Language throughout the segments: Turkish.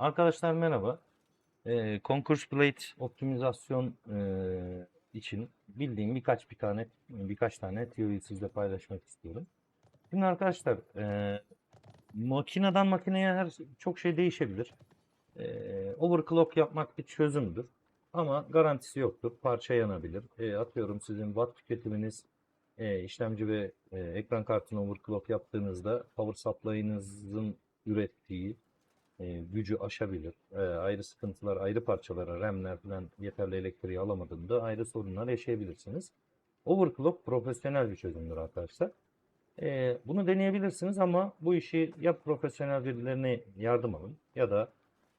Arkadaşlar merhaba. Ee, Concourse Blade optimizasyon e, için bildiğim birkaç bir tane birkaç tane teoriyi sizle paylaşmak istiyorum. Şimdi arkadaşlar e, makineden makineye her çok şey değişebilir. E, overclock yapmak bir çözümdür. Ama garantisi yoktur. Parça yanabilir. E, atıyorum sizin watt tüketiminiz e, işlemci ve e, ekran kartını overclock yaptığınızda power supply'ınızın ürettiği e, gücü aşabilir. E, ayrı sıkıntılar, ayrı parçalara, RAM'ler falan yeterli elektriği alamadığında ayrı sorunlar yaşayabilirsiniz. Overclock profesyonel bir çözümdür arkadaşlar. E, bunu deneyebilirsiniz ama bu işi ya profesyonel birilerine yardım alın ya da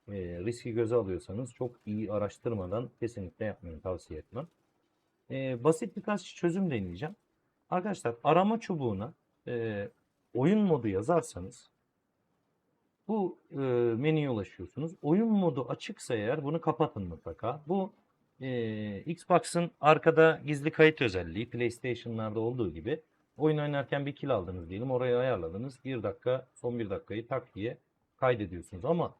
e, riski göze alıyorsanız çok iyi araştırmadan kesinlikle yapmayın tavsiye etmem. E, basit birkaç çözüm deneyeceğim. Arkadaşlar arama çubuğuna e, oyun modu yazarsanız bu e, menüye ulaşıyorsunuz. Oyun modu açıksa eğer bunu kapatın mutlaka. Bu e, Xbox'ın arkada gizli kayıt özelliği PlayStation'larda olduğu gibi oyun oynarken bir kill aldınız diyelim oraya ayarladınız. Bir dakika son bir dakikayı tak diye kaydediyorsunuz ama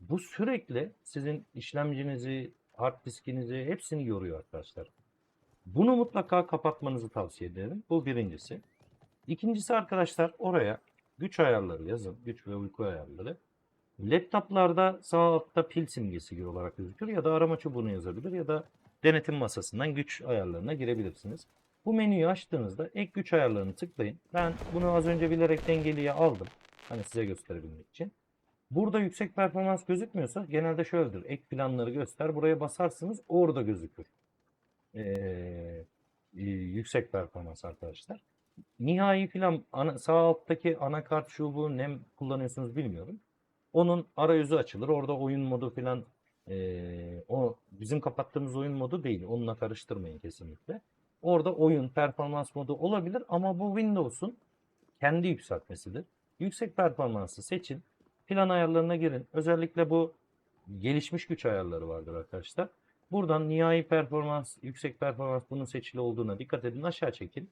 bu sürekli sizin işlemcinizi, hard diskinizi hepsini yoruyor arkadaşlar. Bunu mutlaka kapatmanızı tavsiye ederim. Bu birincisi. İkincisi arkadaşlar oraya güç ayarları yazın. Güç ve uyku ayarları. Laptoplarda sağ altta pil simgesi gibi olarak gözükür ya da arama çubuğunu yazabilir ya da denetim masasından güç ayarlarına girebilirsiniz. Bu menüyü açtığınızda ek güç ayarlarını tıklayın. Ben bunu az önce bilerek dengeliye aldım. Hani size gösterebilmek için. Burada yüksek performans gözükmüyorsa genelde şöyledir. Ek planları göster. Buraya basarsınız orada gözükür. Ee, e, yüksek performans arkadaşlar. Nihai plan ana, sağ alttaki anakart şu bu ne kullanıyorsunuz bilmiyorum. Onun arayüzü açılır. Orada oyun modu falan e, o bizim kapattığımız oyun modu değil. Onunla karıştırmayın kesinlikle. Orada oyun performans modu olabilir ama bu Windows'un kendi yükseltmesidir. Yüksek performansı seçin. Plan ayarlarına girin. Özellikle bu gelişmiş güç ayarları vardır arkadaşlar. Buradan nihai performans, yüksek performans bunun seçili olduğuna dikkat edin. Aşağı çekin.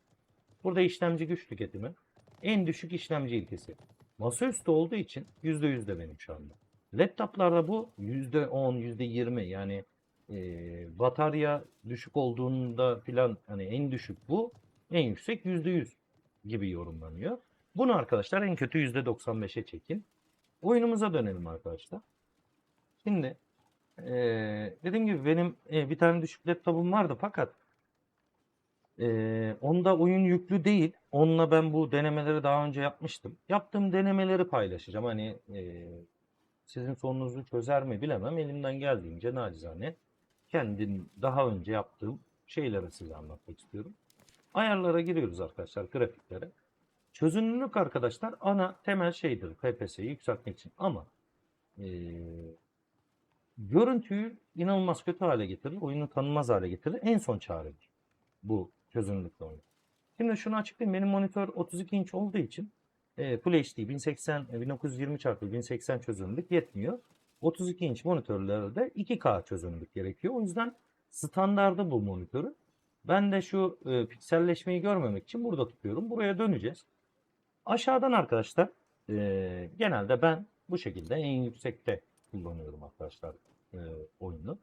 Burada işlemci güç tüketimi. En düşük işlemci ilkesi. Masaüstü olduğu için %100 de benim şu anda. Laptoplarda bu %10, %20 yani e, batarya düşük olduğunda filan hani en düşük bu. En yüksek %100 gibi yorumlanıyor. Bunu arkadaşlar en kötü %95'e çekin. Oyunumuza dönelim arkadaşlar. Şimdi ee, dediğim gibi benim e, bir tane düşük laptopum vardı fakat e, onda oyun yüklü değil. Onunla ben bu denemeleri daha önce yapmıştım. Yaptığım denemeleri paylaşacağım. Hani e, sizin sorununuzu çözer mi bilemem. Elimden geldiğince nacizane kendim daha önce yaptığım şeyleri size anlatmak istiyorum. Ayarlara giriyoruz arkadaşlar grafiklere. Çözünürlük arkadaşlar ana temel şeydir PPS'yi yükseltmek için ama e, görüntüyü inanılmaz kötü hale getirir, oyunu tanınmaz hale getirir. En son çaredir bu çözünürlükle oyun. Şimdi şunu açıklayayım. Benim monitör 32 inç olduğu için e, Full HD 1080 e, 1920 x 1080 çözünürlük yetmiyor. 32 inç monitörlerde 2K çözünürlük gerekiyor. O yüzden standardı bu monitörü. Ben de şu e, pikselleşmeyi görmemek için burada tutuyorum. Buraya döneceğiz. Aşağıdan arkadaşlar e, genelde ben bu şekilde en yüksekte kullanıyorum arkadaşlar e, oyunu.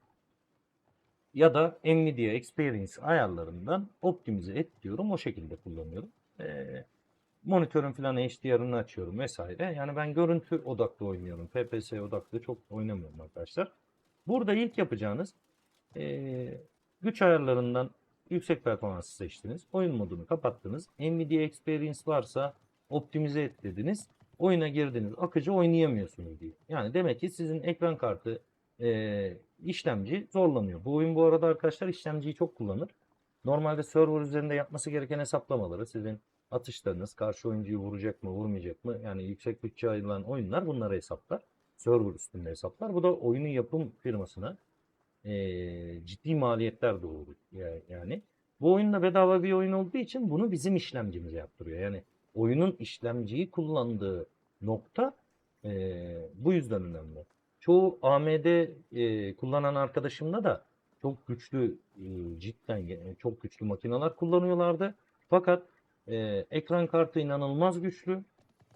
Ya da Nvidia Experience ayarlarından optimize et diyorum. O şekilde kullanıyorum. E, monitörün falan HDR'ını açıyorum vesaire. Yani ben görüntü odaklı oynuyorum. FPS odaklı çok oynamıyorum arkadaşlar. Burada ilk yapacağınız e, güç ayarlarından yüksek performansı seçtiniz. Oyun modunu kapattınız. Nvidia Experience varsa optimize et dediniz. Oyuna girdiniz. Akıcı oynayamıyorsunuz diye. Yani demek ki sizin ekran kartı e, işlemci zorlanıyor. Bu oyun bu arada arkadaşlar işlemciyi çok kullanır. Normalde server üzerinde yapması gereken hesaplamaları sizin atışlarınız karşı oyuncuyu vuracak mı vurmayacak mı yani yüksek bütçe ayrılan oyunlar bunları hesaplar. Server üstünde hesaplar. Bu da oyunun yapım firmasına e, ciddi maliyetler doğurur yani. Bu oyunda bedava bir oyun olduğu için bunu bizim işlemcimize yaptırıyor. Yani oyunun işlemciyi kullandığı nokta e, bu yüzden önemli. Çoğu AMD e, kullanan arkadaşımda da çok güçlü e, cidden e, çok güçlü makineler kullanıyorlardı. Fakat e, ekran kartı inanılmaz güçlü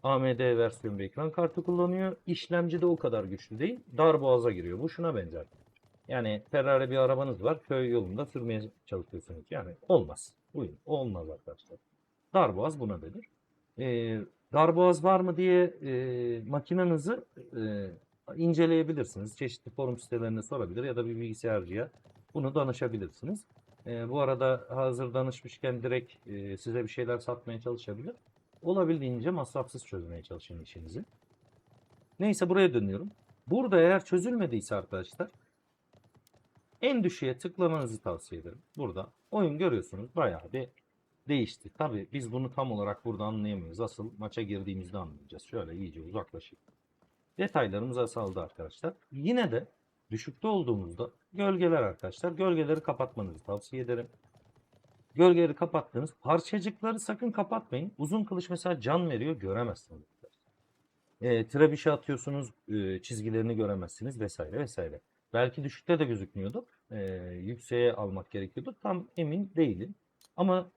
AMD versiyon bir ekran kartı kullanıyor. İşlemci de o kadar güçlü değil. Darboğaza giriyor. Bu şuna benzer. Yani Ferrari bir arabanız var. Köy yolunda sürmeye çalışıyorsunuz. Yani olmaz. Buyurun. Olmaz arkadaşlar. Darboğaz buna denir. Ee, darboğaz var mı diye e, makinenizi e, inceleyebilirsiniz. Çeşitli forum sitelerine sorabilir ya da bir bilgisayarcıya bunu danışabilirsiniz. Ee, bu arada hazır danışmışken direkt e, size bir şeyler satmaya çalışabilir. Olabildiğince masrafsız çözmeye çalışın işinizi. Neyse buraya dönüyorum. Burada eğer çözülmediyse arkadaşlar en düşüğe tıklamanızı tavsiye ederim. Burada oyun görüyorsunuz bayağı bir değişti. Tabi biz bunu tam olarak burada anlayamıyoruz. Asıl maça girdiğimizde anlayacağız. Şöyle iyice uzaklaşayım. Detaylarımız azaldı arkadaşlar. Yine de düşükte olduğumuzda gölgeler arkadaşlar. Gölgeleri kapatmanızı tavsiye ederim. Gölgeleri kapattınız. Parçacıkları sakın kapatmayın. Uzun kılıç mesela can veriyor göremezsiniz. E, trebişe atıyorsunuz e, çizgilerini göremezsiniz vesaire vesaire. Belki düşükte de gözükmüyordu. E, yükseğe almak gerekiyordu. Tam emin değilim. Ama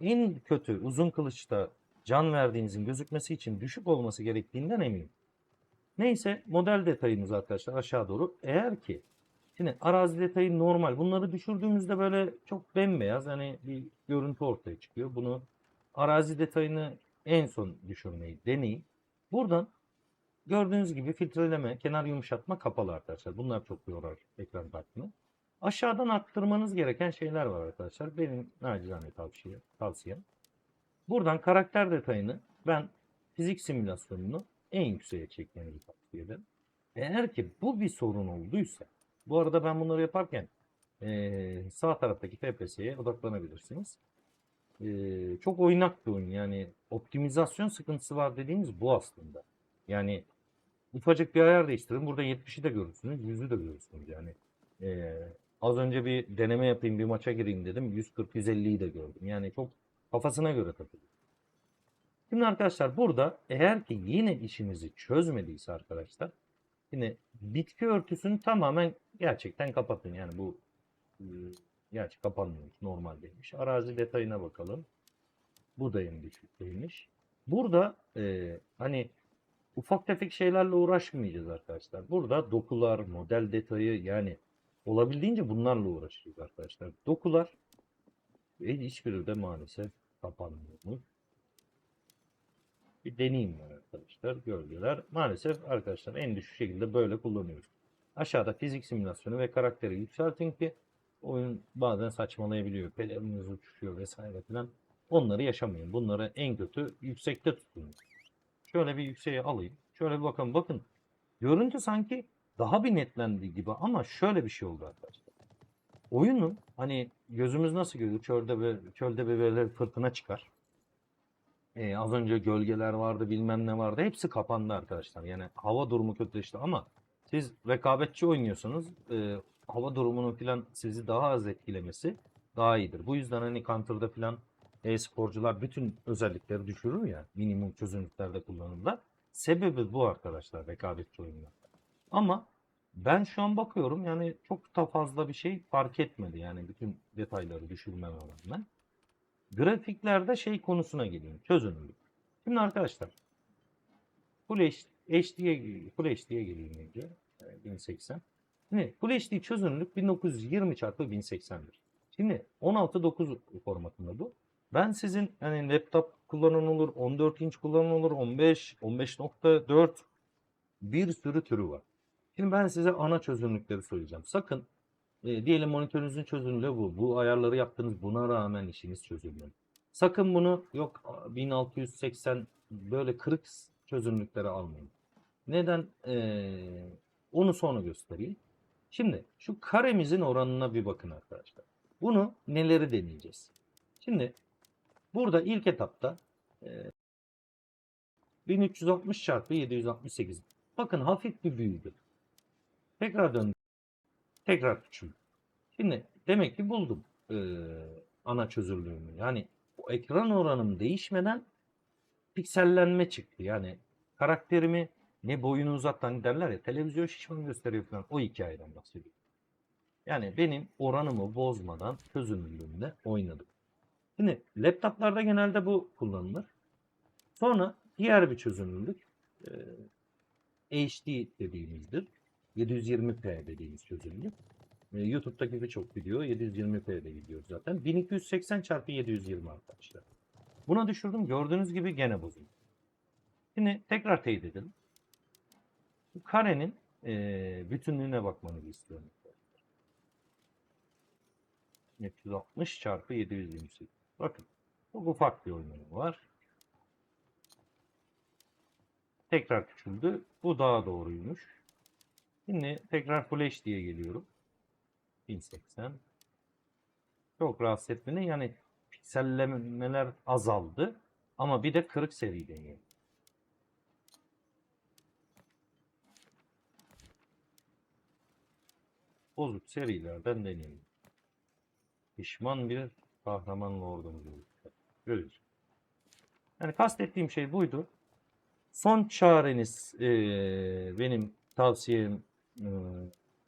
en kötü uzun kılıçta can verdiğinizin gözükmesi için düşük olması gerektiğinden eminim. Neyse model detayımız arkadaşlar aşağı doğru. Eğer ki şimdi arazi detayı normal. Bunları düşürdüğümüzde böyle çok bembeyaz hani bir görüntü ortaya çıkıyor. Bunu arazi detayını en son düşürmeyi deneyin. Buradan gördüğünüz gibi filtreleme, kenar yumuşatma kapalı arkadaşlar. Bunlar çok yorar ekran kartını. Aşağıdan arttırmanız gereken şeyler var arkadaşlar. Benim nacizane tavsiye, tavsiyem. Buradan karakter detayını ben fizik simülasyonunu en yükseğe çekmenizi tavsiye ederim. Eğer ki bu bir sorun olduysa, bu arada ben bunları yaparken eee, sağ taraftaki FPS'ye odaklanabilirsiniz. Eee, çok oynak bir oyun yani optimizasyon sıkıntısı var dediğimiz bu aslında. Yani ufacık bir ayar değiştirin. Burada 70'i de görürsünüz, 100'ü de görürsünüz yani. Eee, az önce bir deneme yapayım, bir maça gireyim dedim. 140-150'yi de gördüm. Yani çok kafasına göre takılıyor. Şimdi arkadaşlar burada eğer ki yine işimizi çözmediyse arkadaşlar yine bitki örtüsünü tamamen gerçekten kapatın. Yani bu e, gerçi kapanmıyor. Normal değilmiş. Arazi detayına bakalım. Bu da en düşük değilmiş. Burada e, hani ufak tefek şeylerle uğraşmayacağız arkadaşlar. Burada dokular, model detayı yani olabildiğince bunlarla uğraşıyoruz arkadaşlar. Dokular ve hiçbiri de maalesef kapanmıyor. Bir deneyim var arkadaşlar. Gölgeler. Maalesef arkadaşlar en düşük şekilde böyle kullanıyoruz. Aşağıda fizik simülasyonu ve karakteri yükseltin ki oyun bazen saçmalayabiliyor. Peleriniz uçuşuyor vesaire filan. Onları yaşamayın. Bunları en kötü yüksekte tutun. Şöyle bir yükseğe alayım. Şöyle bir bakın. Bakın. Görüntü sanki daha bir netlendi gibi ama şöyle bir şey oldu arkadaşlar. Oyunun hani gözümüz nasıl görüyor? Çölde ve çölde böyle fırtına çıkar. Ee, az önce gölgeler vardı, bilmem ne vardı. Hepsi kapandı arkadaşlar. Yani hava durumu kötüleşti ama siz rekabetçi oynuyorsunuz. Ee, hava durumunun falan sizi daha az etkilemesi daha iyidir. Bu yüzden hani Counter'da falan e-sporcular bütün özellikleri düşürür ya minimum çözünürlüklerde kullanırlar. Sebebi bu arkadaşlar rekabetçi oyunlar. Ama ben şu an bakıyorum yani çok da fazla bir şey fark etmedi yani bütün detayları düşürmeme rağmen. Grafiklerde şey konusuna geliyorum. Çözünürlük. Şimdi arkadaşlar Full HD'ye Full HD'ye geleyim önce. Yani 1080. Şimdi Full HD çözünürlük 1920 x 1080'dir. Şimdi 16.9 formatında bu. Ben sizin hani laptop kullanan olur, 14 inç kullanan olur, 15, 15.4 bir sürü türü var. Şimdi ben size ana çözünürlükleri söyleyeceğim. Sakın e, diyelim monitörünüzün çözünürlüğü bu. Bu ayarları yaptınız buna rağmen işiniz çözülmüyor. Sakın bunu yok 1680 böyle kırık çözünürlüklere almayın. Neden? Ee, onu sonra göstereyim. Şimdi şu karemizin oranına bir bakın arkadaşlar. Bunu neleri deneyeceğiz? Şimdi burada ilk etapta e, 1360 çarpı 768. Bakın hafif bir büyüdü. Tekrar döndüm. Tekrar küçüldü. Şimdi demek ki buldum e, ana çözünürlüğümü. Yani o ekran oranım değişmeden piksellenme çıktı. Yani karakterimi ne boyunu uzattan derler ya televizyon şişman gösteriyor falan o hikayeden bahsediyor. Yani benim oranımı bozmadan çözünürlüğümde oynadım. Şimdi laptoplarda genelde bu kullanılır. Sonra Diğer bir çözünürlük e, HD dediğimizdir. 720p dediğimiz çözünürlük. E, YouTube'daki birçok video 720p'de gidiyor zaten. 1280 çarpı 720 arkadaşlar. Buna düşürdüm. Gördüğünüz gibi gene bozuldu. Şimdi tekrar teyit edelim. Bu karenin e, bütünlüğüne bakmanızı istiyorum. 360 çarpı 728. Bakın. Çok ufak bir oynama var. Tekrar küçüldü. Bu daha doğruymuş. Şimdi tekrar Full HD'ye geliyorum. 1080. Çok rahatsız etmedi. Yani piksellemeler azaldı. Ama bir de kırık seri deneyelim. Bozuk serilerden deneyelim. Pişman bir kahraman lordumuz Görüyoruz. Yani kastettiğim şey buydu. Son çareniz eee, benim tavsiyem eee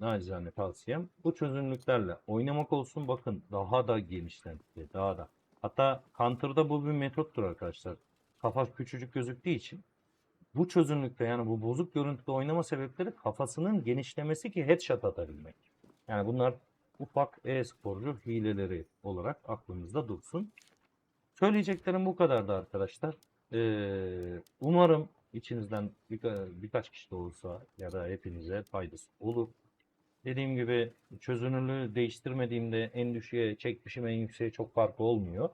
nacizane tavsiyem bu çözünürlüklerle oynamak olsun. Bakın daha da genişlendi. Daha da. Hatta Counter'da bu bir metottur arkadaşlar. Kafa küçücük gözüktüğü için bu çözünürlükte yani bu bozuk görüntüde oynama sebepleri kafasının genişlemesi ki headshot atabilmek. Yani bunlar ufak e-sporcu hileleri olarak aklınızda dursun. Söyleyeceklerim bu kadardı arkadaşlar. Ee, umarım içinizden birka- birkaç kişi de olsa ya da hepinize faydası olur. Dediğim gibi çözünürlüğü değiştirmediğimde en düşüğe çekmişim en yükseğe çok farkı olmuyor.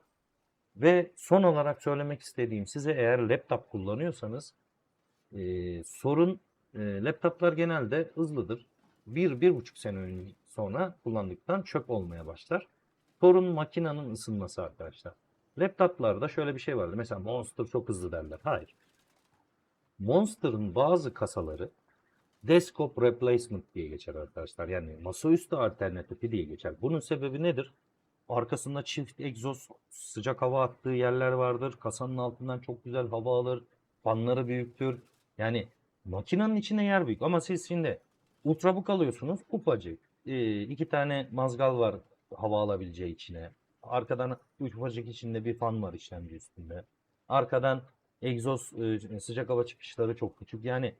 Ve son olarak söylemek istediğim size eğer laptop kullanıyorsanız ee, sorun e, laptoplar genelde hızlıdır. Bir, bir buçuk sene sonra kullandıktan çöp olmaya başlar. Sorun makinenin ısınması arkadaşlar. Laptoplarda şöyle bir şey vardı. Mesela Monster çok hızlı derler. Hayır. Monster'ın bazı kasaları desktop replacement diye geçer arkadaşlar. Yani masaüstü alternatifi diye geçer. Bunun sebebi nedir? Arkasında çift egzoz sıcak hava attığı yerler vardır. Kasanın altından çok güzel hava alır. Fanları büyüktür. Yani makinenin içine yer büyük. Ama siz şimdi ultrabook alıyorsunuz. Ufacık. Ee, iki tane mazgal var hava alabileceği içine. Arkadan ufacık içinde bir fan var işlemci üstünde. Arkadan egzoz e, sıcak hava çıkışları çok küçük. Yani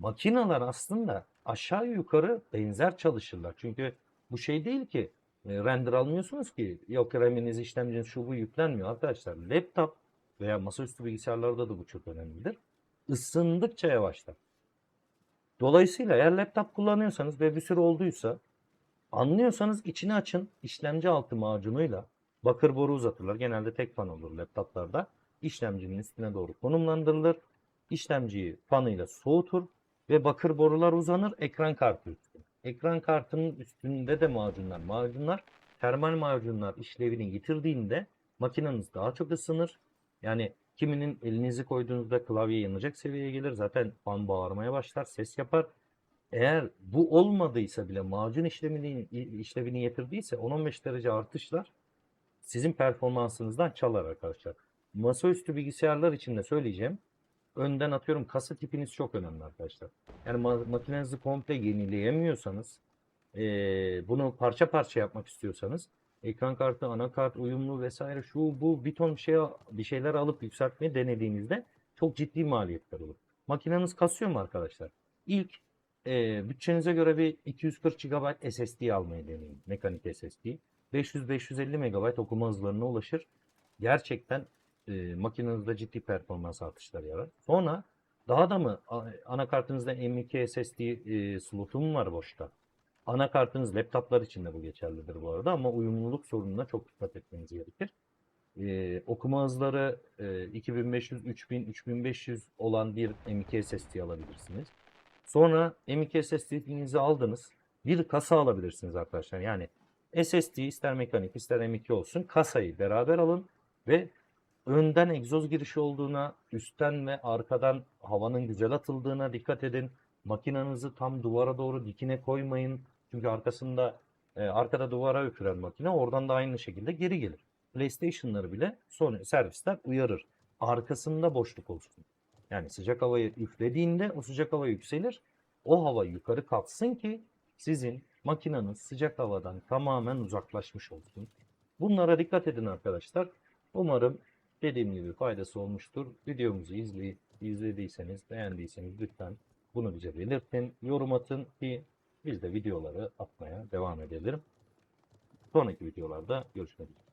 makineler aslında aşağı yukarı benzer çalışırlar. Çünkü bu şey değil ki e, render almıyorsunuz ki yok RAM'iniz işlemciniz şu bu yüklenmiyor arkadaşlar. Laptop veya masaüstü bilgisayarlarda da bu çok önemlidir. Isındıkça yavaşlar. Dolayısıyla eğer laptop kullanıyorsanız ve bir süre olduysa anlıyorsanız içini açın işlemci altı macunuyla bakır boru uzatırlar. Genelde tek fan olur laptoplarda. İşlemcinin üstüne doğru konumlandırılır. İşlemciyi fanıyla soğutur ve bakır borular uzanır ekran kartı üstüne. Ekran kartının üstünde de macunlar. Macunlar termal macunlar işlevini yitirdiğinde makineniz daha çok ısınır. Yani kiminin elinizi koyduğunuzda klavye yanacak seviyeye gelir. Zaten fan bağırmaya başlar, ses yapar. Eğer bu olmadıysa bile macun işlemini işlevini yitirdiyse 10-15 derece artışlar sizin performansınızdan çalar arkadaşlar. Masaüstü bilgisayarlar için de söyleyeceğim. Önden atıyorum kasa tipiniz çok önemli arkadaşlar. Yani ma- makinenizi komple yenileyemiyorsanız eee, bunu parça parça yapmak istiyorsanız ekran kartı, anakart, uyumlu vesaire şu bu bir ton şey bir şeyler alıp yükseltmeyi denediğinizde çok ciddi maliyetler olur. Makineniz kasıyor mu arkadaşlar? İlk eee, bütçenize göre bir 240 GB SSD almayı deneyin. Mekanik SSD. 500-550 MB okuma hızlarına ulaşır. Gerçekten e, makinenizde ciddi performans artışları yarar. Sonra daha da mı anakartınızda M.2 SSD e, slotu mu var boşta? Anakartınız laptoplar için de bu geçerlidir bu arada ama uyumluluk sorununa çok dikkat etmeniz gerekir. E, okuma hızları e, 2500, 3000, 3500 olan bir M.2 SSD alabilirsiniz. Sonra M.2 SSD'nizi aldınız. Bir kasa alabilirsiniz arkadaşlar. Yani SSD ister mekanik ister M.2 olsun kasayı beraber alın ve önden egzoz girişi olduğuna, üstten ve arkadan havanın güzel atıldığına dikkat edin. Makinenizi tam duvara doğru dikine koymayın. Çünkü arkasında e, arkada duvara üfüren makine oradan da aynı şekilde geri gelir. PlayStation'ları bile son servisler uyarır. Arkasında boşluk olsun. Yani sıcak havayı üflediğinde o sıcak hava yükselir. O hava yukarı kalksın ki sizin makineniz sıcak havadan tamamen uzaklaşmış olsun. Bunlara dikkat edin arkadaşlar. Umarım dediğim gibi faydası olmuştur. Videomuzu izleyip izlediyseniz, beğendiyseniz lütfen bunu bize belirtin, yorum atın ki biz de videoları atmaya devam edelim. Sonraki videolarda görüşmek üzere.